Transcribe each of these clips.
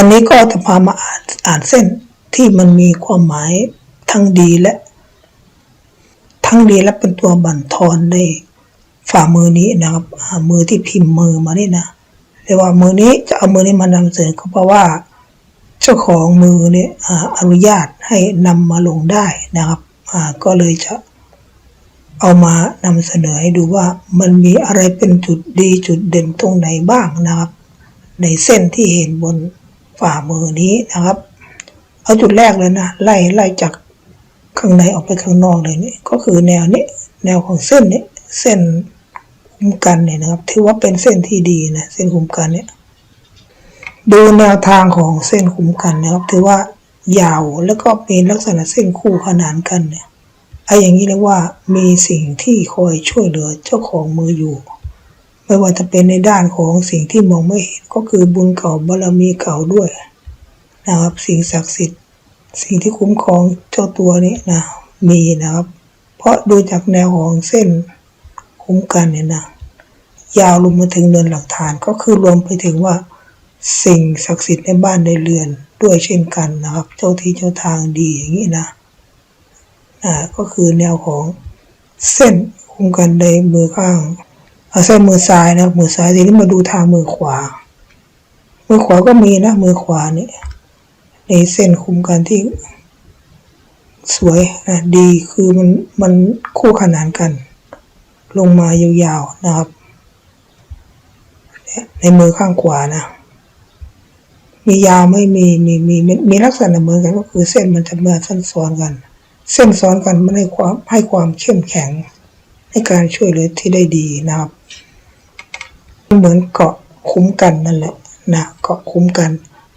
วันนี้ก็จะพามาอ่านอ่านเส้นที่มันมีความหมายทั้งดีและ ทั้งดีและเป็นตัวบั่นทอนในฝ่ามือนี้นะครับมือที่พิมพ์มือมานี่นะเรียกว่ามือนี้จะเอามือนี้มานำเสนอก็เพราะว่า เจ้าของมือเนี่ยออนุญาตให้นำมาลงได้นะครับก็เลยจะเอามานำเสนอให้ดูว่ามันมีอะไรเป็นจุดดีจุดเด่นตรงไหนบ้างนะครับ ในเส้นที่เห็นบน ฝ่ามือนี้นะครับ เอาจุดแรกเลยนะไล่ไล่จากข้างในออกไปข้างนอกเลยนี่ก็คือแนวนี้ แนวของเส้นนี้เส้นคุ้มกันเนี่ยนะครับ ถือว่าเป็นเส้นที่ดีนะเส้นคุ้มกันเนี่ยดูแนวทางของเส้นคุ้มกันนะครับ ถือว่ายาวแล้วก็มีลักษณะเส้นคู่ขนานกันเนี่ยไอ้อย่างนี้เรียกว่ามีสิ่งที่คอยช่วยเหลือเจ้าของมืออยู่ ไม่ว่าจะเป็นในด้านของสิ่งที่มองไม่เห็นก็คือบุญเก่าบารมีเก่าด้วยนะครับสิ่งศักดิ์สิทธิ์ สิ่งที่คุ้มครองเจ้าตัวนี้นะมีนะครับ เพราะดูจากแนวของเส้นคุ้มกันเนี่ยนะยาวลงมาถึงเนินหลักฐานก็คือรวมไปถึงว่า สิ่งศักดิ์สิทธิ์ในบ้านในเรือนด้วยเช่นกันนะครับ เจ้าที่เจ้าทางดีอย่างนี้นะอ่าก็คือแนวของเส้นคุ้มกันในมือข้าง เอาเส้นมือซ้ายนะมือซ้ายทีนี้มาดูทางมือขวา มือขวาก็มีนะ มือขวานี่ในเส้นคุ้มกันที่ สวยนะดีคือมันมันคู่ขนานกัน ลงมายาวๆนะครับ ในมือข้างขวานะ มียาวไม่มีมีมีมีลักษณะเหมือนกันก็คือเส้นมันจะมาเส้นซ้อนกัน เส้นซ้อนกันมันให้ความให้ความเข้มแข็ง ในการช่วยเหลือที่ได้ดีนะครับ เหมือนเกาะคุ้มกันนั่นแหละนะเกาะคุ้มกัน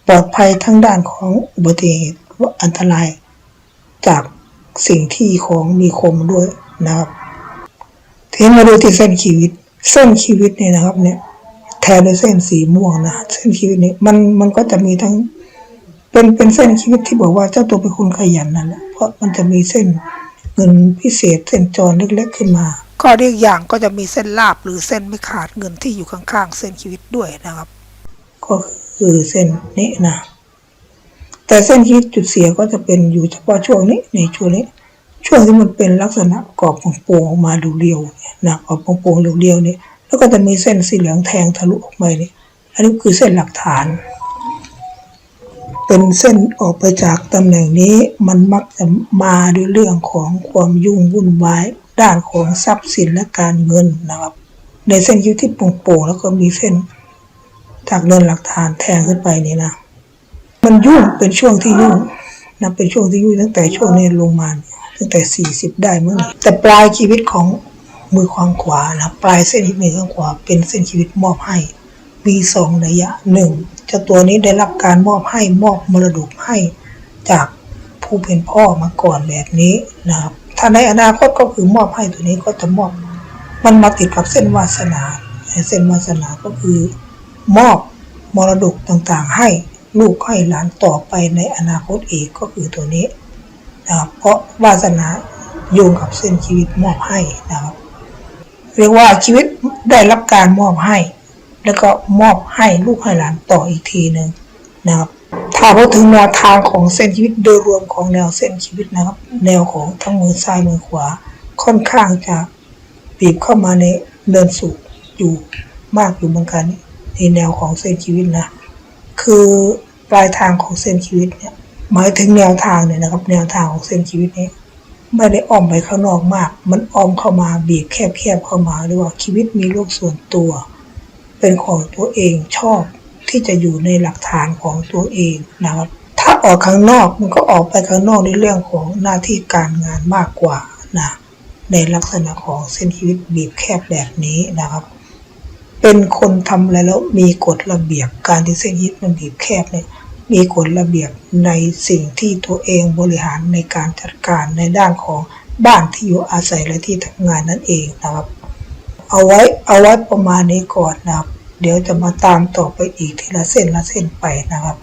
ปลอดภัยทั้งด้านของอุบัติเหตุว่าอันตราย จากสิ่งที่ของมีคมด้วยนะครับทีนี้มาดูที่เส้นชีวิต เส้นชีวิตเนี่ยนะครับ เนี่ย แทนด้วยเส้นสีม่วงนะเส้นชีวิตเนี่ยมันมันก็จะมีทั้งเป็นเป็นเส้นชีวิตที่บอกว่าเจ้าตัวเป็นคนขยันนั่นแหละเพราะมันจะมีเส้นเงินพิเศษเส้นจรเล็กๆขึ้นมา ก็เรียกอย่างก็จะมีเส้นลาบหรือเส้นไม่ขาดเงินที่อยู่ข้างๆ เส้นชีวิตด้วยนะครับ ก็คือเส้นนี้นะแต่เส้นชีวิตจุดเสียก็จะเป็นอยู่เฉพาะช่วงนี้ในช่วงนี้ ช่วงที่มันเป็นลักษณะกรอบของโป่งออกมาเรียวเนี่ยนะกรอบโป่งๆเรียวๆเนี่ยแล้วก็จะมีเส้นสีเหลืองแทงทะลุออกไปนี่ยอันนี้คือเส้นหลักฐาน เป็นเส้นออกไปจากตำแหน่งนี้มันมักจะมาด้วยเรื่องของความยุ่งวุ่นวาย ด้านของทรัพย์สินและการเงินนะครับในเส้นคิ้วที่โป่งๆแล้วก็มีเส้นจากเนินหลักฐานแทงขึ้นไปนี่นะ มันยุ่งเป็นช่วงที่ยุ่งนะเป็นช่วงที่ยุ่งตั้งแต่ช่วงนี้ลงมาตั้งแต่สี่สิบได้เมั้งแต่ปลายชีวิตของมือข้างขวานะปลายเส้นที่มือข้างขวา เป็นเส้นชีวิตมอบให้มีสองนัยยะหนึ่งเจ้าตัวนี้ได้รับการมอบให้มอบมรดกให้จากผู้เป็นพ่อมาก่อนแบบนี้นะครับ ถ้าในอนาคตก็คือมอบให้ตัวนี้ก็จะมอบ มันมาติดกับเส้นวาสนาเส้นวาสนาก็คือ มอบมรดกต่างๆ ให้ลูกให้หลานต่อไปในอนาคตอีกก็คือตัวนี้นะครับเพราะวาสนาโยงกับเส้นชีวิตมอบให้นะครับเรียกว่าชีวิตได้รับการมอบให้ แล้วก็มอบให้ลูกให้หลานต่ออีกทีหนึ่งนะครับ ถ้าพูดถึงแนวทางของเส้นชีวิตโดยรวมของแนวเส้นชีวิตนะครับ แนวของทั้งมือซ้ายมือขวา ค่อนข้างจะบีบเข้ามาในเดินสู่อยู่มากอยู่เหมือนกันในแนวของเส้นชีวิตนะคือปลายทางของเส้นชีวิตเนี่ยหมายถึงแนวทางเนี่ยนะครับ แนวทางของเส้นชีวิตนี้ไม่ได้อ้อมไปข้างนอกมาก มันอ้อมเข้ามาบีบแคบๆเข้ามาหรือว่าชีวิตมีโลกส่วนตัว เป็นของตัวเองชอบ ที่จะอยู่ในหลักฐานของตัวเองนะครับ ถ้าออกข้างนอกมันก็ออกไปข้างนอกในเรื่องของหน้าที่การงานมากกว่านะในลักษณะของเส้นชีวิตบีบแคบแบบนี้นะครับ เป็นคนทำอะไรแล้วมีกฎระเบียบการที่เส้นชีวิตมันบีบแคบเนี่ยมีกฎระเบียบในสิ่งที่ตัวเองบริหารในการจัดการในด้านของบ้านที่อยู่อาศัยและที่ทำงานนั่นเองนะครับ เอาไว้เอาไว้ประมาณนี้ก่อนนะครับ เดี๋ยวจะมาตามต่อไปอีกทีละเส้นละเส้นไปนะครับ